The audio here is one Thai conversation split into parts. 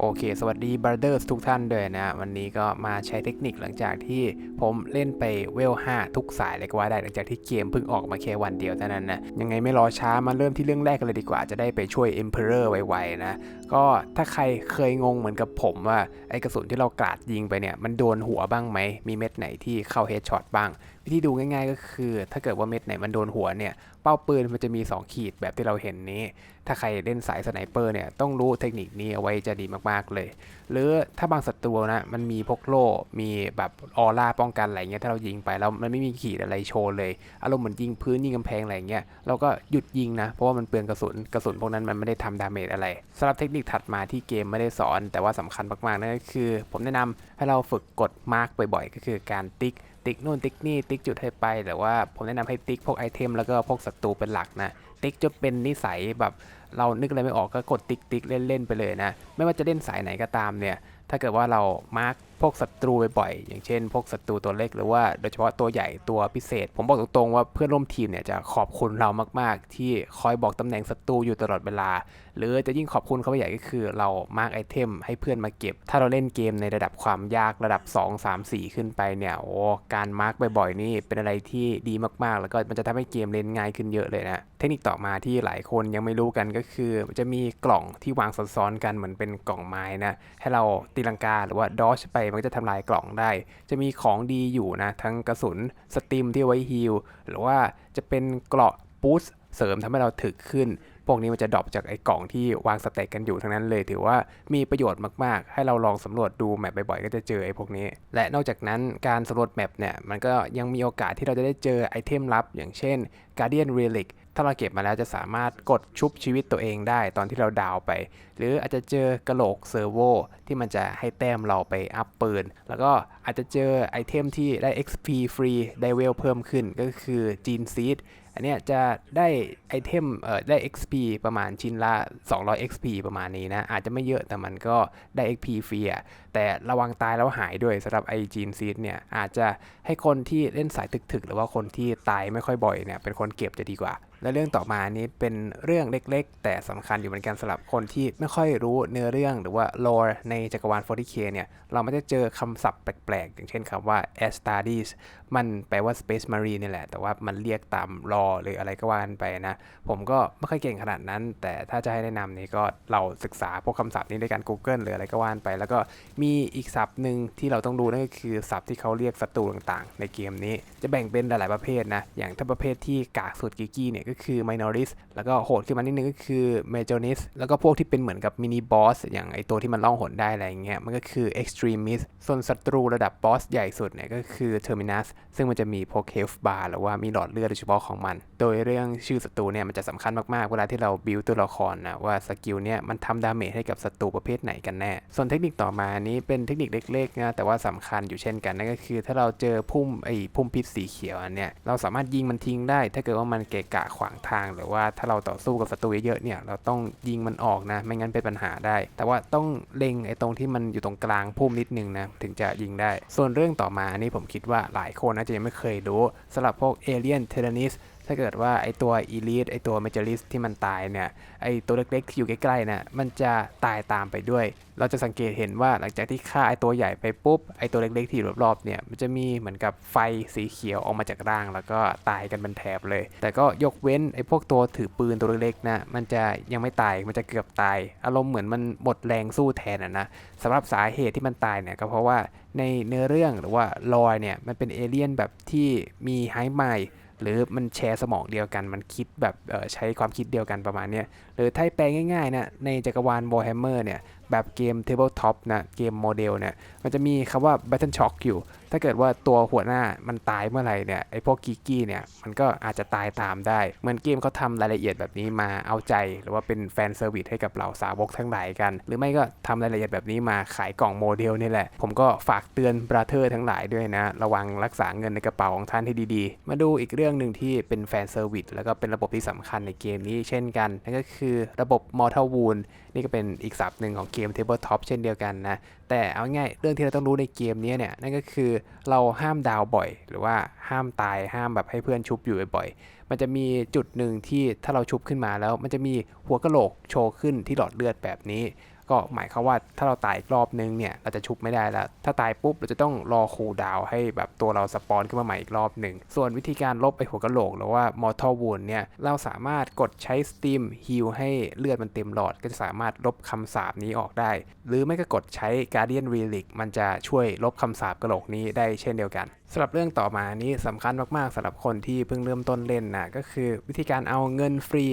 โอเค สวัสดี brothers ทุกท่านด้วยนะ วันนี้ก็มาใช้เทคนิคหลังจากที่ผมเล่นไปเวล 5 ทุกสายเลยก็ว่าได้หลังจากที่เกมเพิ่งออกมาแค่วันเดียวเท่านั้นนะ ยังไงไม่รอช้ามาเริ่มที่เรื่องแรกกันเลยดีกว่าจะได้ไปช่วย Emperor ไวๆนะ ก็ถ้าใครเคยงงเหมือนกับผมว่า ไอ้กระสุนที่เรากราดยิงไปเนี่ย มันโดนหัวบ้างไหม มีเม็ดไหนที่เข้าเฮดช็อตบ้าง วิธีดูง่ายๆก็คือ ถ้าเกิดว่าเม็ดไหนมันโดนหัวเนี่ย ป้าปืนมันจะมี 2 ขีดแบบที่เราเห็นนี้ ถ้าใครเล่นสายสไนเปอร์เนี่ยต้องรู้เทคนิคนี้เอาไว้จะดีมากๆเลย หรือถ้าบางศัตรูนะมันมีพกโล่ มีแบบออร่าป้องกันอะไรเงี้ยถ้าเรายิงไปแล้วมันไม่มีขีดอะไรโชว์เลยอารมณ์เหมือนยิงพื้นยิงกำแพงอะไรเงี้ยเราก็หยุดยิงนะเพราะว่ามันเปลืองกระสุนกระสุนพวกนั้นมันไม่ได้ทำดาเมจอะไรสำหรับเทคนิคถัดมาที่เกมไม่ได้สอน แต่ว่าสำคัญมากๆนั่นก็คือ ผมแนะนำให้เราฝึกกดมาร์กบ่อยๆ ก็คือการติ๊ก ติ๊กนู่นติ๊กนี่ติ๊กจุดให้ไปแต่ว่าผมแนะนำให้ติ๊กพวกไอเทมแล้วก็พวกศัตรูเป็นหลักนะติ๊กจะเป็นนิสัยแบบเรานึกอะไรไม่ออกก็กดติ๊กติ๊กเล่นๆไปเลยนะ ไม่ว่าจะเล่นสายไหนก็ตามเนี่ย ถ้าเกิดว่าเรามาร์ก พวกศัตรูบ่อยๆอย่างเช่น พวกศัตรูตัวเล็กหรือว่าโดยเฉพาะตัวใหญ่ตัวพิเศษ ผมบอกตรงๆว่าเพื่อนร่วมทีมเนี่ยจะขอบคุณเรามากๆ ที่คอยบอกตำแหน่งศัตรูอยู่ตลอดเวลา หรือจะยิ่งขอบคุณเขาไปใหญ่ก็คือ เรามาร์กไอเทมให้เพื่อนมาเก็บ ถ้าเราเล่นเกมในระดับความยากระดับ 2 3 4 ขึ้นไปเนี่ยโอ้การมาร์กบ่อยๆนี่เป็นอะไรที่ดีมากๆ แล้วก็มันจะทำให้เกมเล่นง่ายขึ้นเยอะเลยนะเทคนิคต่อมาที่หลายคนยังไม่รู้กันก็คือ จะมีกล่องที่วางซ้อนๆกันเหมือนเป็นกล่องไม้นะให้เราตีลังกาหรือว่าดอชไปมันก็จะทำลายกล่องได้ จะมีของดีอยู่นะ ทั้งกระสุนสตรีมที่ไว้ฮีลหรือว่าจะเป็นเกราะบูสต์เสริมทำให้เราถึกขึ้น พวกนี้มันจะดรอปจากไอ้กล่องที่วางสเต็กกันอยู่ทั้งนั้นเลย ถือว่ามีประโยชน์มากๆ ให้เราลองสำรวจดูแมปบ่อยๆ ก็จะเจอไอ้พวกนี้ และนอกจากนั้นการสำรวจแมปเนี่ย มันก็ยังมีโอกาสที่เราจะได้เจอไอเทมลับ อย่างเช่น Guardian Relic ถ้าเราเก็บมาแล้วจะสามารถกดชุบชีวิตตัวเองได้ตอนที่เราดาวไป หรืออาจจะเจอกระโหลกเซอร์โวที่มันจะให้แต้มเราไปอัพปืน แล้วก็อาจจะเจอไอเทมที่ได้ XP ฟรีได้เวลเพิ่มขึ้นก็คือจีนซีดอันนี้จะได้ไอเทมเอ่อได้ XP ประมาณชิ้นละ 200 XP ประมาณนี้นะ อาจจะไม่เยอะแต่มันก็ได้ XP ฟรีอะแต่ระวังตายแล้วหายด้วยสำหรับไอจีนซีดเนี่ยอาจจะให้คนที่เล่นสายถึกๆ หรือว่าคนที่ตายไม่ค่อยบ่อยเนี่ยเป็นคนเก็บจะดีกว่า และเรื่องต่อมานี้เป็นเรื่องเล็กๆ แต่สำคัญอยู่เหมือนกันสำหรับคนที่ไม่ค่อยรู้เนื้อเรื่องหรือว่า lore ในจักรวาล 40k เนี่ย เราไม่ได้เจอคำศัพท์แปลกๆ อย่างเช่นคำว่า Astartes มันแปลว่า Space Marine นี่แหละ แต่ว่ามันเรียกตาม lore หรืออะไรก็ว่ากันไปนะ ผมก็ไม่ค่อยเก่งขนาดนั้น แต่ถ้าจะให้แนะนำนี่ก็เราศึกษาพวกคำศัพท์นี้ด้วยการ Google หรืออะไรก็ว่ากันไป แล้วก็มีอีกศัพท์หนึ่งที่เราต้องดูนั่นก็คือศัพท์ที่เขาเรียกศัตรูต่างๆ ในเกมนี้จะแบ่งเป็นหลายๆประเภทนะอย่างถ้าประเภทที่กากสุดกิกี้เนี่ยก็คือ Minoris แล้วก็โหดขึ้นมานิดนึงก็คือ Majoris แล้วก็พวกที่เป็นเหมือนกับมินิบอสอย่างไอตัวที่มันล่องหนได้อะไรเงี้ยมันก็คือ Extremist ส่วนศัตรูระดับบอสใหญ่สุดเนี่ยก็คือ Terminus ซึ่งมันจะมีพวก Health Bar หรือว่ามีหลอดเลือดโดยเฉพาะของมัน โดยเรื่องชื่อศัตรูเนี่ยมันจะสำคัญมากๆ เวลาที่เราบิวตัวละครนะว่าสกิลเนี่ยมันทำดาเมจให้กับศัตรูประเภทไหนกันแน่ ส่วนเทคนิคต่อมานี้เป็นเทคนิคเล็กๆนะแต่ว่าสำคัญอยู่เช่นกันนั่นก็คือ ถ้าเราเจอพุ่มไอ้พุ่มพิษสีเขียวอันเนี่ยเราสามารถยิงมันทิ้งได้ ถ้าเกิดว่ามันเกะกะขวางทาง หรือว่าถ้าเราต่อสู้กับศัตรูเยอะๆเนี่ยเราต้องยิงมันออกนะไม่งั้นเป็นปัญหาได้ แต่ว่าต้องเล็งไอ้ตรงที่มันอยู่ตรงกลางพุ่มนิดนึงนะถึงจะยิงได้ ส่วนเรื่องต่อมาอันนี้ผมคิดว่าหลายคนน่าจะยังไม่เคยรู้สำหรับพวกเอเลียนเทเลนิส ถ้าเกิดว่าไอตัวอีลิทไอตัวเมเจอริสที่มันตายเนี่ย ไอตัวเล็กๆ ที่อยู่ใกล้ๆนี่ยมันจะตายตามไปด้วย เราจะสังเกตเห็นว่าหลังจากที่ฆ่าไอตัวใหญ่ไปปุ๊บ ไอตัวเล็กๆ ที่อยู่รอบๆเนี่ย มันจะมีเหมือนกับไฟสีเขียวออกมาจากร่าง แล้วก็ตายกันเป็นแถบเลย แต่ก็ยกเว้นไอพวกตัวถือปืนตัวเล็กๆนะมันจะยังไม่ตาย มันจะเกือบตาย อารมณ์เหมือนมันหมดแรงสู้แทนอะนะสำหรับสาเหตุที่มันตายเนี่ยก็เพราะว่าในเนื้อเรื่องหรือว่าลอยเนี่ยมันเป็นเอเลี่ยนแบบที่มีไฮไมล์ หรือมันแชร์สมองเดียวกัน มันคิดแบบใช้ความคิดเดียวกันประมาณนี้หรือถ้าแปลง่ายๆนะในจักรวาล Warhammer เนี่ยแบบเกม Tabletop นะเกมโมเดลเนี่ยมันจะมีคำว่า Battle Shock อยู่ถ้าเกิดว่าตัวหัวหน้ามันตายเมื่อไหร่เนี่ยไอพวกกิกกี้เนี่ยมันก็อาจจะตายตามได้ เหมือนเกมเขาทำรายละเอียดแบบนี้มาเอาใจ หรือว่าเป็นแฟนเซอร์วิสให้กับเหล่าสาวกทั้งหลายกัน หรือไม่ก็ทำรายละเอียดแบบนี้มาขายกล่องโมเดลนี่แหละ ผมก็ฝากเตือนบราเธอร์ทั้งหลายด้วยนะ ระวังรักษาเงินในกระเป๋าของท่านให้ดีๆ มาดูอีกเรื่องหนึ่งที่เป็นแฟนเซอร์วิสแล้วก็เป็นระบบที่สำคัญในเกมนี้เช่นกันนั่นก็คือระบบ Mortal Wound นี่ก็เป็นอีกศัพท์หนึ่งของเกม Tabletop เช่นเดียวกันนะแต่เอาง่ายเรื่องที่เราต้องรู้ในเกมนี้เนี่ยนั่นก็คือเราห้ามดาวบ่อย หรือว่าห้ามตายห้ามแบบให้เพื่อนชุบอยู่บ่อยๆมันจะมีจุดหนึ่งที่ถ้าเราชุบขึ้นมาแล้ว มันจะมีหัวกะโหลกโชว์ขึ้นที่หลอดเลือดแบบนี้ ก็หมายความว่าถ้าเราตายอีกรอบนึงเนี่ยเราจะชุบไม่ได้แล้ว ถ้าตายปุ๊บเราจะต้องรอคูลดาวให้แบบตัวเราสปอนขึ้นมาใหม่อีกรอบหนึ่ง ส่วนวิธีการลบไอหัวกะโหลกหรือว่า Mortal Wound เนี่ยเราสามารถกดใช้ Steam Heal ให้เลือดมันเต็มหลอด ก็จะสามารถลบคำสาปนี้ออกได้ หรือไม่ก็กดใช้ Guardian Relic มันจะช่วยลบคำสาปกะโหลกนี้ได้เช่นเดียวกันสำหรับเรื่องต่อมานี้สำคัญมากๆสำหรับคนที่เพิ่งเริ่มต้นเล่นนะก็คือวิธีการเอาเงินฟรี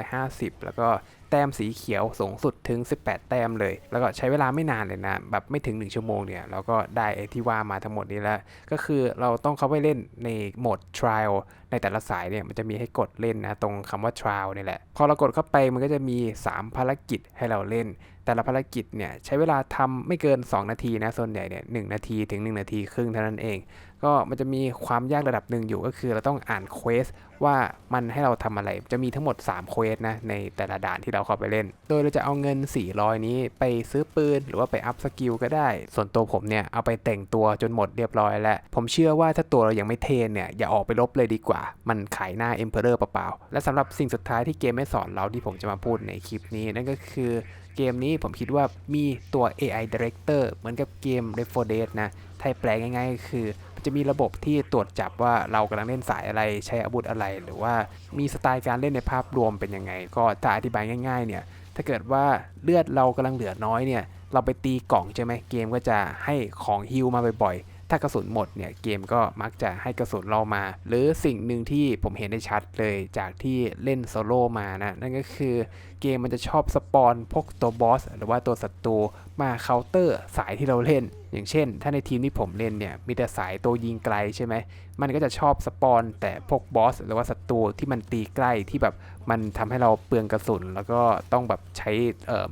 450 แล้วก็ แต้มสีเขียวสูงสุดถึง 18 แต้มเลย แล้วก็ใช้เวลาไม่นานเลยนะ แบบไม่ถึง 1 ชั่วโมงเนี่ย เราก็ได้ที่ว่ามาทั้งหมดนี้แล้ว ก็คือเราต้องเข้าไปเล่นในโหมด trial ในแต่ละสายเนี่ยมันจะมีให้กดเล่นนะตรงคำว่า trial นี่แหละ พอเรากดเข้าไปมันก็จะมี 3 ภารกิจให้เราเล่น แต่ละภารกิจเนี่ยใช้เวลาทำไม่เกิน 2 นาทีนะส่วนใหญ่เนี่ยหนาทีถึง 1 นาทีครึ่งเท่านั้นเอง ก็มันจะมีความยากระดับหนึ่งอยู่ก็คือเราต้องอ่านเควสว่ามันให้เราทำอะไร จะมีทั้งหมด3เควสนะในแต่ละด่านที่เราเข้าไปเล่น โดยเราจะเอาเงิน 400 นี้ไปซื้อปืน หรือว่าไปอัพสกิลก็ได้ ส่วนตัวผมเนี่ยเอาไปแต่งตัวจนหมดเรียบร้อยแล้ว ผมเชื่อว่าถ้าตัวเรายังไม่เทนเนี่ยอย่าออกไปลบเลยดีกว่ามันขายหน้า Emperor เปล่าๆ และสำหรับสิ่งสุดท้ายที่เกมไม่สอนเราที่ผมจะมาพูดในคลิปนี้ นั่นก็คือเกมนี้ผมคิดว่ามีตัว AI Director เหมือนกับเกม Left 4 Dead นะไทยแปลง่ายๆ ก็คือจะมีระบบที่ตรวจจับว่าเรากำลังเล่นสายอะไรใช้อาวุธอะไร หรือว่ามีสไตล์การเล่นในภาพรวมเป็นยังไง ก็ถ้าอธิบายง่ายๆเนี่ยถ้าเกิดว่าเลือดเรากำลังเหลือน้อยเนี่ยเราไปตีกล่องใช่ไหมเกมก็จะให้ของฮิลมาบ่อยๆ ถ้ากระสุนหมดเนี่ยเกมก็มักจะให้กระสุนเรามา หรือสิ่งหนึ่งที่ผมเห็นได้ชัดเลยจากที่เล่นโซโล่มานะนั่นก็คือเกมมันจะชอบสปอนพวกตัวบอสหรือว่าตัวศัตรูมาเคาน์เตอร์สายที่เราเล่น อย่างเช่น ถ้าในทีมที่ผมเล่นเนี่ยมีแต่สายตัวยิงไกลใช่ไหมมันก็จะชอบสปอนแต่พวกบอสหรือว่าศัตรูที่มันตีใกล้ที่แบบ มันทำให้เราเปลืองกระสุน แล้วก็ต้องแบบใช้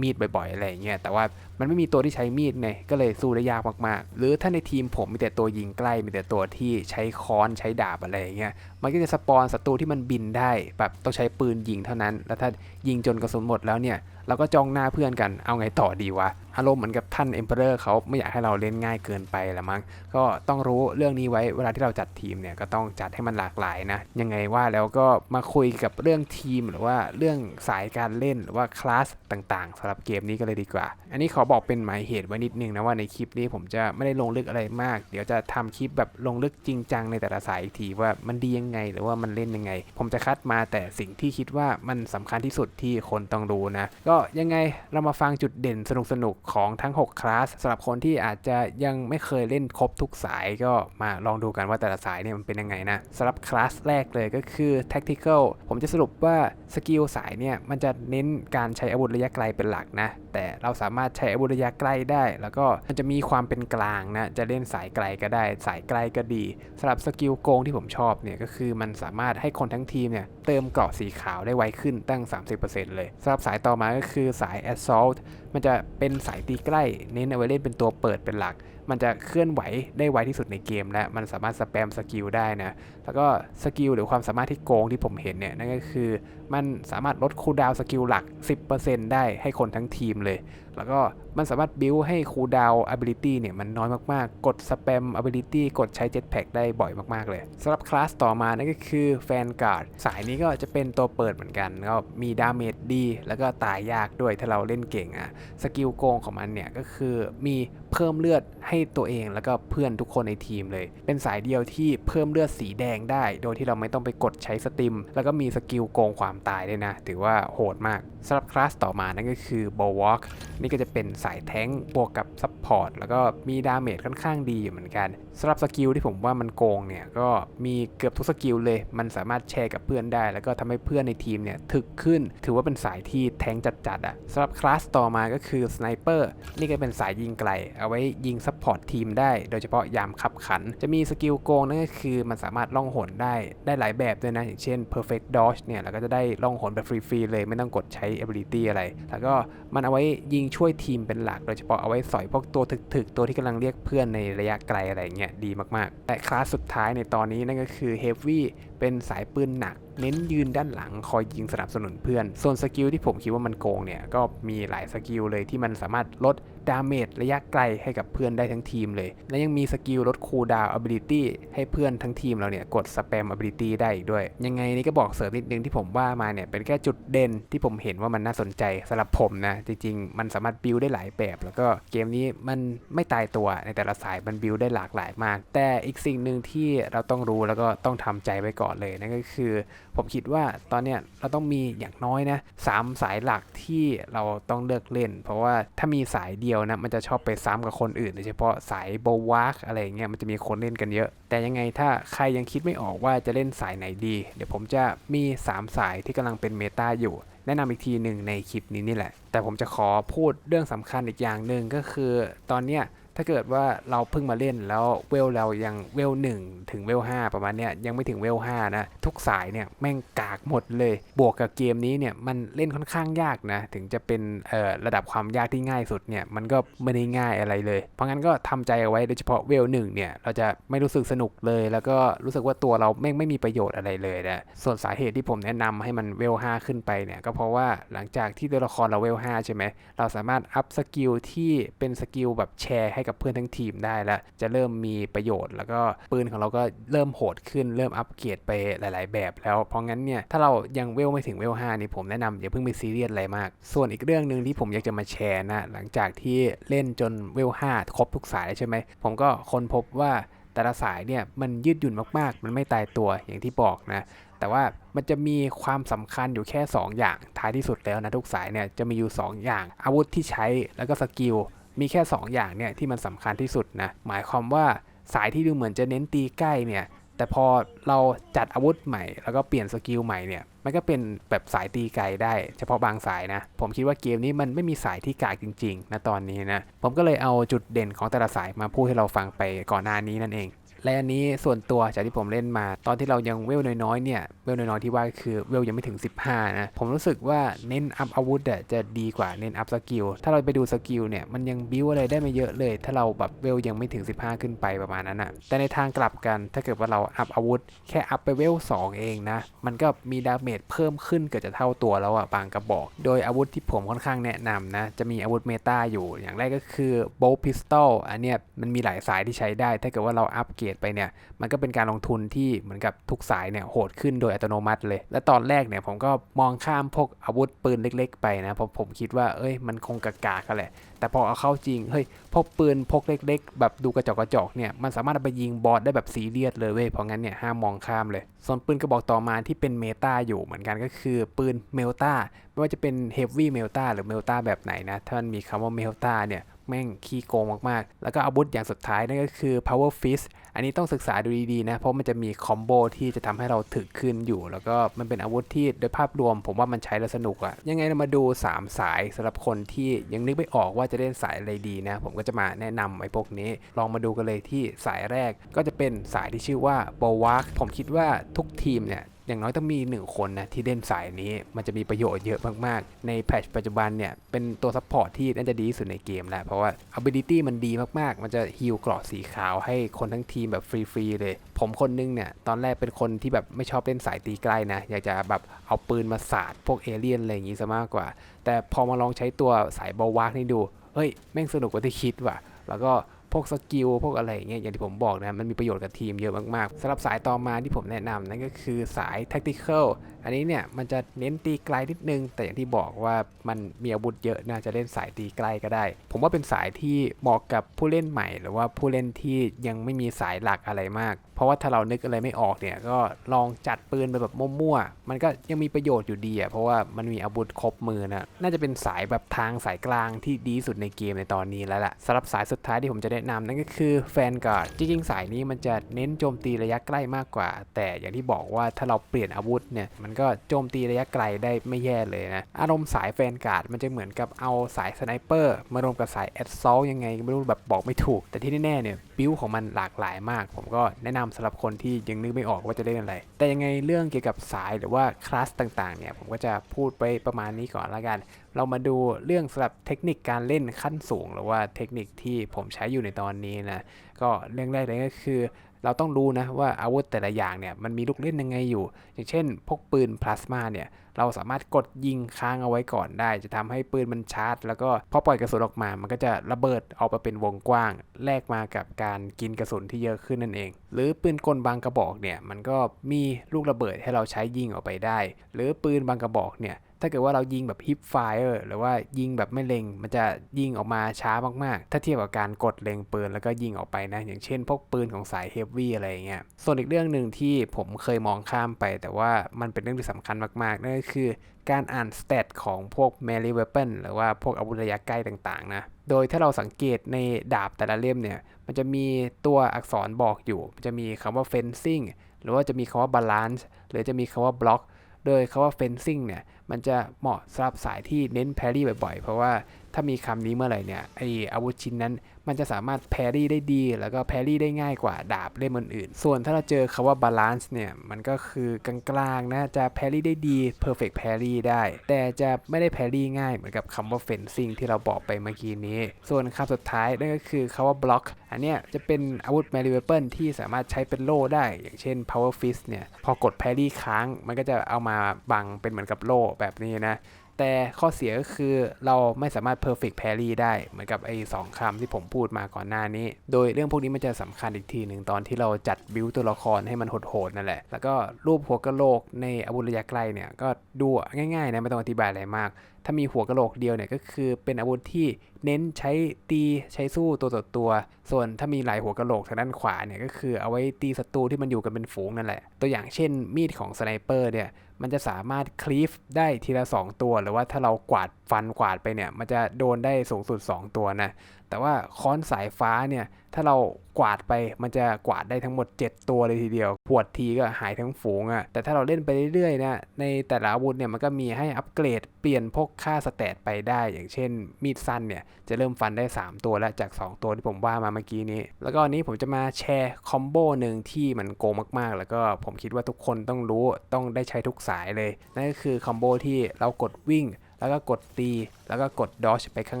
มีดบ่อยๆอะไรเงี้ยแต่ว่ามันไม่มีตัวที่ใช้มีดไงก็เลยสู้ได้ยากมากๆ หรือถ้าในทีมผมมีแต่ตัวยิงใกล้ มีแต่ตัวที่ใช้ค้อนใช้ดาบอะไรเงี้ยมันก็จะสปอนศัตรูที่มันบินได้แบบต้องใช้ปืนยิงเท่านั้น แล้วถ้ายิงจนกระสุนหมดแล้วเนี่ยเราก็จ้องหน้าเพื่อนกันเอาไงต่อดีวะอารมณ์เหมือนกับท่าน Emperor เขาไม่อยากให้เราเล่นง่ายเกินไปละมั้งก็ต้องรู้เรื่องนี้ไว้เวลาที่เราจัดทีมเนี่ยก็ต้องจัดให้มันหลากหลายนะยังไงว่าแล้วก็มาคุยกับเรื่องทีมหรือว่าเรื่องสายการเล่นหรือว่าคลาสต่างๆสำหรับเกมนี้ก็เลยดีกว่า อันนี้ขอบอกเป็นหมายเหตุไว้นิดนึงนะว่าในคลิปนี้ผมจะไม่ได้ลงลึกอะไรมาก เดี๋ยวจะทำคลิปแบบลงลึกจริงจังในแต่ละสายอีกทีว่ามันดียังไงหรือว่ามันเล่นยังไง ผมจะคัดมาแต่สิ่งที่คิดว่ามันสำคัญที่สุดที่คนต้องรู้นะก็็ยังไงเรามาฟังจุดเด่นสนุกๆของทั้ง 6 คลาสสำหรับคนที่อาจจะยังไม่เคยเล่นครบทุกสายก็มาลองดูกันว่าแต่ละสายเนี่ยมันเป็นยังไงนะสำหรับคลาสแรกเลยก็คือ tactical ผมจะสรุปว่าสกิลสายเนี่ยมันจะเน้นการใช้อาวุธระยะไกลเป็นหลักนะ แต่เราสามารถใช้อาวุธระยะใกล้ได้ แล้วก็มันจะมีความเป็นกลางนะจะเล่นสายไกลก็ได้ สายไกลก็ดีสำหรับสกิลโกงที่ผมชอบเนี่ยก็คือมันสามารถให้คนทั้งทีมเนี่ย เติมเกราะสีขาวได้ไวขึ้นตั้ง 30%เลยสำหรับสายต่อมาก็คือสาย assault มันจะเป็นสายตีใกล้เน้นเอาไว้เล่นเป็นตัวเปิดเป็นหลัก มันจะเคลื่อนไหวได้ไวที่สุดในเกม และมันสามารถสแปมสกิลได้นะแล้วก็สกิลหรือความสามารถที่โกงที่ผมเห็นเนี่ยนั่นก็คือ มันสามารถลดคูลดาวน์สกิลหลัก 10%ได้ให้คนทั้งทีมเลย แล้วก็มันสามารถบิวให้คูลดาวน์ ability เนี่ยมันน้อยมากๆ กดสแปม ability กดใช้ jetpack ได้บ่อยมากๆเลยสำหรับคลาสต่อมานั่นก็คือแฟนการ์ดสายนี้ก็จะเป็นตัวเปิดเหมือนกันก็มีดาเมจดี แล้วก็ตายยากด้วยถ้าเราเล่นเก่งอะสกิลโกงของมันเนี่ยก็คือมี เพิ่มเลือดให้ตัวเองแล้วก็เพื่อนทุกคนในทีมเลย เป็นสายเดียวที่เพิ่มเลือดสีแดงได้ โดยที่เราไม่ต้องไปกดใช้สติม แล้วก็มีสกิลโกงความตายด้วยนะ ถือว่าโหดมากสำหรับคลาสต่อมานั่นก็คือ b o w a l k นี่ก็จะเป็นสายแท้งบวกกับซัพพอร์ตแล้วก็มีดาเมจค่อนข้างดีอยู่เหมือนกันสำหรับสกิลที่ผมว่ามันโกงเนี่ยก็มีเกือบทุกสกิลเลย มันสามารถแชร์กับเพื่อนได้ แล้วก็ทำให้เพื่อนในทีมเนี่ยถึกขึ้น ถือว่าเป็นสายที่แท้งจัดๆอะ่ะสำหรับคลาสต่อมาก็คือสไนเปอร์นี่ก็เป็นสายยิงไกลเอาไว้ยิงซัพพอร์ตทีมได้ โดยเฉพาะยามขับขัน จะมีสกิลโกงนั่นก็คือมันสามารถล่องหนได้ได้หลายแบบด้วยนะ อย่างเช่น perfect dodge เนี่ยเราก็จะได้ล่องหนแบบฟรีๆเลยไม่ต้องกดใช้ ability อะไร แล้วก็มันเอาไว้ยิงช่วยทีมเป็นหลัก โดยเฉพาะเอาไว้สอยพวกตัวถึกๆ ตัวที่กำลังเรียกเพื่อนในระยะไกลอะไรเงี้ยดีมากๆ แต่คลาสสุดท้ายในตอนนี้นั่นก็คือ heavy เป็นสายปืนหนักเน้นยืนด้านหลังคอยยิงสนับสนุนเพื่อน ส่วนสกิลที่ผมคิดว่ามันโกงเนี่ยก็มีหลายสกิลเลยที่มันสามารถลด ดาเมจระยะไกลให้กับเพื่อนได้ทั้งทีมเลย และยังมีสกิลลดคูลดาวน์ ability ให้เพื่อนทั้งทีมเราเนี่ยกดสแปม ability ได้อีกด้วย ยังไงนี่ก็บอกเสริมนิดนึงที่ผมว่ามาเนี่ยเป็นแค่จุดเด่นที่ผมเห็นว่ามันน่าสนใจสำหรับผมนะ จริงๆ มันสามารถบิวได้หลายแบบ แล้วก็เกมนี้มันไม่ตายตัวในแต่ละสายมันบิวได้หลากหลายมาก แต่อีกสิ่งหนึ่งที่เราต้องรู้แล้วก็ต้องทำใจไว้ก่อนเลยนั่นก็คือ ผมคิดว่าตอนเนี้ยเราต้องมีอย่างน้อยนะสามสายหลักที่เราต้องเลือกเล่น เพราะว่าถ้ามีสายเดียวนะ มันจะชอบไปซ้ำกับคนอื่นโดยเฉพาะสายโบวาร์กอะไรเงี้ยมันจะมีคนเล่นกันเยอะ แต่ยังไงถ้าใครยังคิดไม่ออกว่าจะเล่นสายไหนดี เดี๋ยวผมจะมี 3 สายที่กำลังเป็นเมตาอยู่ แนะนำอีกทีหนึ่งในคลิปนี้นี่แหละ แต่ผมจะขอพูดเรื่องสำคัญอีกอย่างหนึ่งก็คือ ตอนเนี้ย ถ้าเกิดว่าเราเพิ่งมาเล่นแล้วเวลเรายังเวลหนึ่งถึงเวลห้าประมาณเนี้ยยังไม่ถึงเวลห้านะทุกสายเนี่ยแม่งกากหมดเลย บวกกับเกมนี้เนี่ยมันเล่นค่อนข้างยากนะ ถึงจะเป็นเอ่อระดับความยากที่ง่ายสุดเนี่ยมันก็ไม่ได้ง่ายอะไรเลย เพราะงั้นก็ทำใจเอาไว้โดยเฉพาะเวลหนึ่งเนี่ยเราจะไม่รู้สึกสนุกเลย แล้วก็รู้สึกว่าตัวเราแม่งไม่มีประโยชน์อะไรเลยนะส่วนสาเหตุที่ผมแนะนำให้มันเวลห้าขึ้นไปเนี่ยก็เพราะว่าหลังจากที่ตัวละครเราเวลห้าใช่ไหมเราสามารถอัพสกิลที่เป็นสกิลแบบแชร์ให้กับเพื่อนทั้งทีมได้แล้วจะเริ่มมีประโยชน์ แล้วก็ปืนของเราก็เริ่มโหดขึ้นเริ่มอัปเกรดไปหลาย ๆ แบบ แล้วเพราะงั้นเนี่ยถ้าเรายังเวลไม่ถึงเวล5นี่ผมแนะนำอย่าเพิ่งไปซีเรียสอะไรมาก ส่วนอีกเรื่องหนึ่งที่ผมอยากจะมาแชร์นะหลังจากที่เล่นจนเวล5ครบทุกสายแล้วใช่ไหมผมก็ค้นพบว่าแต่ละสายเนี่ยมันยืดหยุ่นมากๆ มันไม่ตายตัวอย่างที่บอกนะ แต่ว่ามันจะมีความสำคัญอยู่แค่ 2 อย่างท้ายที่สุดแล้วนะทุกสายเนี่ยจะมีอยู่ 2 อย่าง อาวุธที่ใช้แล้วก็สกิล มีแค่ 2 อย่างเนี่ยที่มันสำคัญที่สุดนะหมายความว่าสายที่ดูเหมือนจะเน้นตีใกล้เนี่ยแต่พอเราจัดอาวุธใหม่ แล้วก็เปลี่ยนสกิลใหม่เนี่ยมันก็เป็นแบบสายตีไกลได้ เฉพาะบางสายนะ ผมคิดว่าเกมนี้มันไม่มีสายที่กากจริงๆนะตอนนี้นะ ผมก็เลยเอาจุดเด่นของแต่ละสายมาพูดให้เราฟังไปก่อนหน้านี้นั่นเอง และอันนี้ส่วนตัวจากที่ผมเล่นมา ตอนที่เรายังเวลน้อยๆเนี่ยเวลน้อยๆที่ว่าคือเวลยังไม่ถึง 15 นะ ผมรู้สึกว่าเน้นอัพอาวุธจะดีกว่าเน้นอัพสกิลถ้าเราไปดูสกิลเนี่ยมันยังบิวอะไรได้ไม่เยอะเลย ถ้าเราแบบเวลยังไม่ถึง 15 ขึ้นไปประมาณนั้นอะแต่ในทางกลับกันถ้าเกิดว่าเราอัพอาวุธ แค่อัพไปเวล2 เองนะ มันก็มีดาเมจเพิ่มขึ้นเกือบจะเท่าตัวแล้วอะบางกระบอก โดยอาวุธที่ผมค่อนข้างแนะนำนะจะมีอาวุธเมตาอยู่อย่างแรกก็คือ bow pistol อันเนี้ยมันมีหลายสายที่ใช้ได้ ถ้าเกิดว่าเราอัพเกรดไปเนี่ย มันก็เป็นการลงทุนที่เหมือนกับทุกสายเนี่ยโหดขึ้นโดยอัตโนมัติเลย และตอนแรกเนี่ยผมก็มองข้ามพวกอาวุธปืนเล็ก ๆ ไปนะเพราะผมคิดว่าเอ้ยมันคงกากากันแหละ แต่พอเอาเข้าจริงเฮ้ยพกปืนพกเล็ก ๆ แบบดูกระจกกระจกเนี่ยมันสามารถไปยิงบอสได้แบบซีเรียสเลยเว้ยเพราะงั้นเนี่ยห้ามมองข้ามเลยส่วนปืนกระบอกต่อมาที่เป็นเมตาอยู่เหมือนกันก็คือปืนเมลตาไม่ว่าจะเป็นเฮฟวี่เมลตาหรือเมลตาแบบไหนนะถ้ามันมีคำว่าเมลตาเนี่ย แม่งขี้โกงมากๆ แล้วก็อาวุธอย่างสุดท้ายนั่นก็คือ power fist อันนี้ต้องศึกษาดูดีๆนะ เพราะมันจะมีคอมโบที่จะทำให้เราถึกขึ้นอยู่ แล้วก็มันเป็นอาวุธที่โดยภาพรวม ผมว่ามันใช้แล้วสนุกอะยังไงเรามาดู 3 สายสำหรับคนที่ยังนึกไม่ออกว่าจะเล่นสายอะไรดีนะ ผมก็จะมาแนะนำไอ้พวกนี้ ลองมาดูกันเลยที่สายแรก ก็จะเป็นสายที่ชื่อว่า b o w a r k ผมคิดว่าทุกทีมเนี่ย อย่างน้อยต้องมี 1 คนนะที่เล่นสายนี้ มันจะมีประโยชน์เยอะมากๆ ในแพทชปัจจุบันเนี่ย เป็นตัวซัพพอร์ตที่น่าจะดีที่สุดในเกมแล้วเพราะว่า ability มันดีมากๆ มันจะฮิลเกราะสีขาวให้คนทั้งทีมแบบฟรีๆเลย ผมคนนึงเนี่ย ตอนแรกเป็นคนที่แบบไม่ชอบเล่นสายตีใกล้นะ อยากจะแบบเอาปืนมาสาดพวกเอเลี่ยนอะไรอย่างงี้ซะมากกว่า แต่พอมาลองใช้ตัวสายบอวากนี่ดู เฮ้ยแม่งสนุกกว่าที่คิดว่ะ แล้วก็ พวกสกิลพวกอะไรอย่างเงี้ยอย่างที่ผมบอกนะมันมีประโยชน์กับทีมเยอะมากๆสำหรับสายต่อมาที่ผมแนะนำนั่นก็คือสาย tactical อันนี้เนี่ยมันจะเน้นตีไกลนิดนึง แต่อย่างที่บอกว่ามันมีอาวุธเยอะนะจะเล่นสายตีไกลก็ได้ ผมว่าเป็นสายที่เหมาะกับผู้เล่นใหม่ หรือว่าผู้เล่นที่ยังไม่มีสายหลักอะไรมากเพราะว่าถ้าเรานึกอะไรไม่ออกเนี่ยก็ลองจัดปืนไปแบบมั่วๆ มันก็ยังมีประโยชน์อยู่ดีอะเพราะว่ามันมีอาวุธครบมือนะ น่าจะเป็นสายแบบทางสายกลางที่ดีสุดในเกมในตอนนี้แล้วล่ะสำหรับสายสุดท้ายที่ผมจะแนะนำนั่นก็คือแฟนการ์ดจริงๆ สายนี้มันจะเน้นโจมตีระยะใกล้มากกว่า แต่อย่างที่บอกว่าถ้าเราเปลี่ยนอาวุธเนี่ยมันก็โจมตีระยะไกลได้ไม่แย่เลยนะอารมณ์สายแฟนการ์ดมันจะเหมือนกับเอาสายสไนเปอร์มารวมกับสายแอดซอลยังไงไม่รู้แบบบอกไม่ถูก แต่ที่แน่ๆเนี่ยบิวของมันหลากหลายมาก ผมก็แนะนำสำหรับคนที่ยังนึกไม่ออกว่าจะเล่นอะไร แต่ยังไงเรื่องเกี่ยวกับสายหรือว่าคลาสต่างๆเนี่ยผมก็จะพูดไปประมาณนี้ก่อนละกัน เรามาดูเรื่องสำหรับเทคนิคการเล่นขั้นสูง หรือว่าเทคนิคที่ผมใช้อยู่ในตอนนี้นะก็เรื่องแรกเลยก็คือ เราต้องรู้นะว่าอาวุธแต่ละอย่างเนี่ยมันมีลูกเล่นยังไงอยู่ อย่างเช่นพวกปืนพลาสมาเนี่ยเราสามารถกดยิงค้างเอาไว้ก่อนได้ จะทำให้ปืนมันชาร์จ แล้วก็พอปล่อยกระสุนออกมา มันก็จะระเบิดออกมาเป็นวงกว้าง แลกมากับการกินกระสุนที่เยอะขึ้นนั่นเอง หรือปืนกลบางกระบอกเนี่ยมันก็มีลูกระเบิดให้เราใช้ยิงออกไปได้ หรือปืนบางกระบอกเนี่ย ถ้าเกิดว่าเรายิงแบบฮิปไฟเออร์หรือว่ายิงแบบไม่เล็ง มันจะยิงออกมาช้ามากๆ ถ้าเทียบกับการกดเล็งปืนแล้วก็ยิงออกไปนะ อย่างเช่นพวกปืนของสายเฮฟวี่อะไรอย่างเงี้ย ส่วนอีกเรื่องหนึ่งที่ผมเคยมองข้ามไป แต่ว่ามันเป็นเรื่องที่สำคัญมากๆ นั่นก็คือการอ่านสเตตของพวก melee weapon หรือว่าพวกอาวุธระยะใกล้ต่างๆนะ โดยถ้าเราสังเกตในดาบแต่ละเล่มเนี่ย มันจะมีตัวอักษรบอกอยู่ มันจะมีคำว่า fencing หรือว่าจะมีคำว่า balance หรือจะมีคำว่า block โดยคำว่า fencing เนี่ย มันจะเหมาะสำหรับสายที่เน้นแพรี่บ่อยๆ เพราะว่า ถ้ามีคำนี้เมื่อไหร่เนี่ยไออาวุธชิ้นนั้น มันจะสามารถแพรี่ได้ดี แล้วก็แพรี่ได้ง่ายกว่าดาบเล่มอื่นๆส่วนถ้าเราเจอคาว่า balance เนี่ยมันก็คือกลางๆนะจะแพรี่ได้ดี perfect parry ได้ แต่จะไม่ได้แพรี่ง่ายเหมือนกับคำว่า fencing ที่เราบอกไปเมื่อกี้นี้ ส่วนคำสุดท้ายนั่นก็คือคาว่า block อันเนี้ยจะเป็นอาวุธ melee weapon ที่สามารถใช้เป็นโล่ได้ อย่างเช่น power fist เนี่ยพอกดแพรี่ค้างมันก็จะเอามาบังเป็นเหมือนกับโล่แบบนี้นะ แต่ข้อเสียก็คือเราไม่สามารถ perfect parry ได้เหมือนกับไอ้สองคำที่ผมพูดมาก่อนหน้านี้ โดยเรื่องพวกนี้มันจะสำคัญอีกทีหนึ่งตอนที่เราจัดบิวตัวละครให้มันโหดๆนั่นแหละ แล้วก็รูปหัวกะโหลกในอาวุธระยะไกลเนี่ยก็ดูง่ายๆนะไม่ต้องอธิบายอะไรมาก ถ้ามีหัวกะโหลกเดียวเนี่ยก็คือเป็นอาวุธที่เน้นใช้ตีใช้สู้ตัวต่อตัว ส่วนถ้ามีหลายหัวกะโหลกทางด้านขวาเนี่ยก็คือเอาไว้ตีศัตรูที่มันอยู่กันเป็นฝูงนั่นแหละ ตัวอย่างเช่นมีดของสไนเปอร์เนี่ย มันจะสามารถคลีฟได้ทีละ 2 ตัว หรือว่าถ้าเรากวาดฟันกวาดไปเนี่ย มันจะโดนได้สูงสุด 2 ตัวนะ แต่ว่าค้อนสายฟ้าเนี่ยถ้าเรากวาดไปมันจะกวาดได้ทั้งหมด 7 ตัวเลยทีเดียวปวดทีก็หายทั้งฝูงอะ่ะแต่ถ้าเราเล่นไปเรื่อยๆนะในแต่ละอาวุธเนี่ยมันก็มีให้อัปเกรดเปลี่ยนพวกค่าสแตทไปได้ อย่างเช่นมีดสั้นเนี่ยจะเริ่มฟันได้ 3 ตัวแล้วจาก 2 ตัวที่ผมว่ามาเมื่อกี้นี้ แล้วก็อันนี้ผมจะมาแชร์คอมโบหนึ่งที่มันโกงมากๆ แล้วก็ผมคิดว่าทุกคนต้องรู้ต้องได้ใช้ทุกสายเลยนั่นก็คือคอมโบที่เรากดวิ่ง แล้วก็กดตี แล้วก็กดดอชไปข้า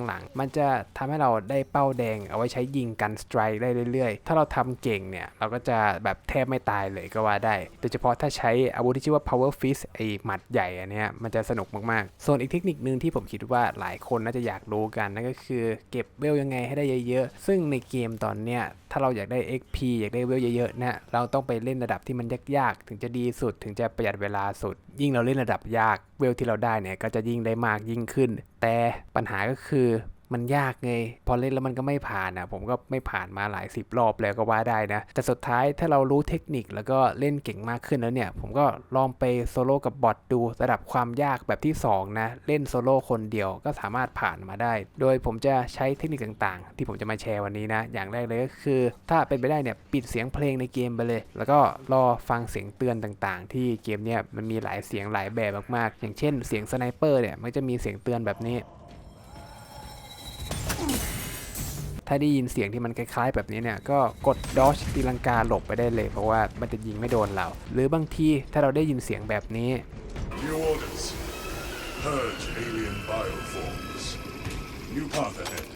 งหลัง มันจะทำให้เราได้เป้าแดง เอาไว้ใช้ยิงกันสไตร์ได้เรื่อยๆ ถ้าเราทำเก่งเนี่ยเราก็จะแบบแทบไม่ตายเลยก็ว่าได้ โดยเฉพาะถ้าใช้อาวุธที่ชื่อว่า power fist ไอหมัดใหญ่อันเนี้ยมันจะสนุกมากๆ ส่วนอีกเทคนิคนึงที่ผมคิดว่าหลายคนน่าจะอยากรู้กันนั่นก็คือเก็บเวลยังไงให้ได้เยอะๆ ซึ่งในเกมตอนเนี้ยถ้าเราอยากได้ XP อยากได้เวลเยอะๆนะเราต้องไปเล่นระดับที่มันยากๆ ถึงจะดีสุดถึงจะประหยัดเวลาสุด ยิ่งเราเล่นระดับยากเวลที่เราได้เนี่ยก็จะยิ่งได้มากยิ่งขึ้น แต่ปัญหาก็คือ มันยากไงพอเล่นแล้วมันก็ไม่ผ่านอะ ผมก็ไม่ผ่านมาหลายสิบรอบแล้วก็ว่าได้นะ แต่สุดท้ายถ้าเรารู้เทคนิคแล้วก็เล่นเก่งมากขึ้นแล้วเนี่ย ผมก็ลองไปโซโล่กับบอทดูระดับความยากแบบที่ 2 นะ เล่นโซโล่คนเดียวก็สามารถผ่านมาได้ โดยผมจะใช้เทคนิคต่างๆ ที่ผมจะมาแชร์วันนี้นะ อย่างแรกเลยก็คือ ถ้าเป็นไปได้เนี่ยปิดเสียงเพลงในเกมไปเลย แล้วก็รอฟังเสียงเตือนต่างๆ ที่เกมเนี่ยมันมีหลายเสียงหลายแบบมากๆ อย่างเช่นเสียงสไนเปอร์เนี่ยมันจะมีเสียงเตือนแบบนี้ ถ้าได้ยินเสียงที่มันคล้ายๆ แบบนี้เนี่ยก็กดดอชตีลังกาหลบไปได้เลย เพราะว่ามันจะยิงไม่โดนเรา หรือบางทีถ้าเราได้ยินเสียงแบบนี้ New orders. Purge alien bioforms. New path ahead.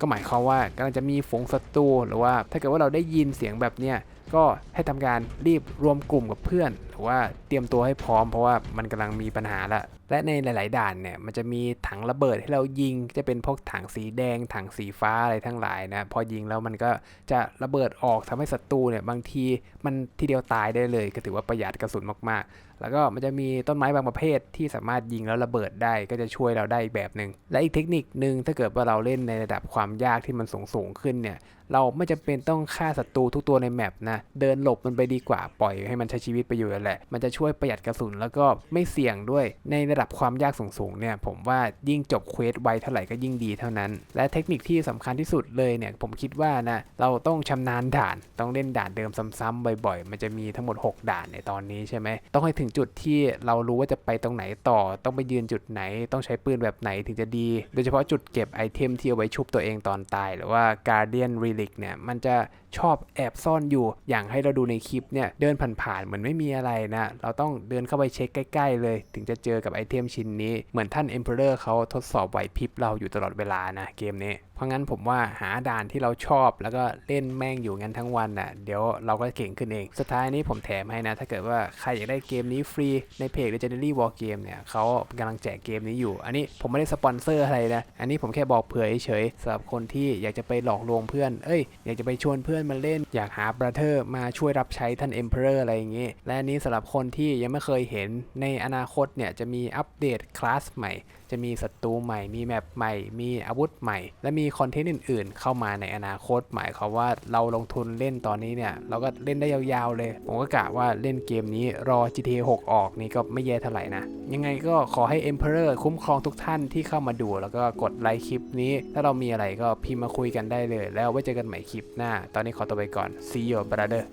ก็หมายความว่ากำลังจะมีฝูงศัตรูหรือว่าถ้าเกิดว่าเราได้ยินเสียงแบบเนี้ยก็ให้ทำการรีบรวมกลุ่มกับเพื่อนหรือว่าเตรียมตัวให้พร้อมเพราะว่ามันกำลังมีปัญหาละและในหลาย ๆ ด่านเนี่ยมันจะมีถังระเบิดให้เรายิง จะเป็นพวกถังสีแดง ถังสีฟ้าอะไรทั้งหลายนะพอยิงแล้วมันก็จะระเบิดออกทำให้ศัตรูเนี่ยบางทีมันทีเดียวตายได้เลย ก็ถือว่าประหยัดกระสุนมาก ๆ แล้วก็มันจะมีต้นไม้บางประเภทที่สามารถยิงแล้วระเบิดได้ก็จะช่วยเราได้อีกแบบหนึ่งและอีกเทคนิคหนึ่งถ้าเกิดว่าเราเล่นในระดับความยากที่มันสูงสูงๆขึ้นเนี่ยเราไม่จำเป็นต้องฆ่าศัตรูทุกตัวในแมปนะเดินหลบมันไปดีกว่าปล่อยให้มันใช้ชีวิตไปอยู่แหละ มันจะช่วยประหยัดกระสุนแล้วก็ไม่เสี่ยงด้วย ในระดับความยากสูงๆเนี่ยผมว่ายิ่งจบเควสไวเท่าไหร่ก็ยิ่งดีเท่านั้น และเทคนิคที่สำคัญที่สุดเลยเนี่ยผมคิดว่านะเราต้องชำนาญด่าน ต้องเล่นด่านเดิมซ้ำๆบ่อยๆ มันจะมีทั้งหมด 6 ด่านในตอนนี้ใช่ไหมต้องให้ถึงจุดที่เรารู้ว่าจะไปตรงไหนต่อ ต้องไปยืนจุดไหน ต้องใช้ปืนแบบไหนถึงจะดี โดยเฉพาะจุดเก็บไอเทมที่เอาไว้ชุบตัวเองตอนตาย หรือว่า Guardian Relic เนี่ยมันจะชอบแอบซ่อนอยู่อย่างให้เราดูในคลิปเนี่ยเดินผ่านๆเหมือนไม่มีอะไรนะเราต้องเดินเข้าไปเช็คใกล้ ๆ เลย ถึงจะเจอกับไอเทมชิ้นนี้ เหมือนท่าน Emperor เขาทดสอบไหวพริบเราอยู่ตลอดเวลานะเกมนี้ ราะงั้นผมว่าหาด่านที่เราชอบ แล้วก็เล่นแม่งอยู่งั้นทั้งวันน่ะ เดี๋ยวเราก็เก่งขึ้นเอง สุดท้ายนี้ผมแถมให้นะ ถ้าเกิดว่าใครอยากได้เกมนี้ฟรีในเพจ Legendary War Game เนี่ยเขากำลังแจกเกมนี้อยู่ อันนี้ผมไม่ได้สปอนเซอร์อะไรนะ อันนี้ผมแค่บอกเผื่อเฉยๆสำหรับคนที่อยากจะไปหลอกลวงเพื่อน เอ้ย อยากจะไปชวนเพื่อนมาเล่น อยากหาบราเธอร์มาช่วยรับใช้ท่าน Emperor อะไรอย่างงี้ และอันนี้สำหรับคนที่ยังไม่เคยเห็นในอนาคตเนี่ยจะมีอัปเดตคลาสใหม่ จะมีศัตรูใหม่ มีแมปใหม่ มีอาวุธใหม่ และมีคอนเทนต์อื่น ๆ เข้ามาในอนาคต หมายความว่าเราลงทุนเล่นตอนนี้เนี่ยเราก็เล่นได้ยาวๆเลย ผมก็กะว่าเล่นเกมนี้รอ GTA 6 ออกนี่ก็ไม่แย่เท่าไหร่นะ ยังไงก็ขอให้ Emperor คุ้มครองทุกท่านที่เข้ามาดู แล้วก็กดไลค์คลิปนี้ ถ้าเรามีอะไรก็พิมพ์มาคุยกันได้เลย แล้วไว้เจอกันใหม่คลิปหน้า ตอนนี้ขอตัวไปก่อน see you brother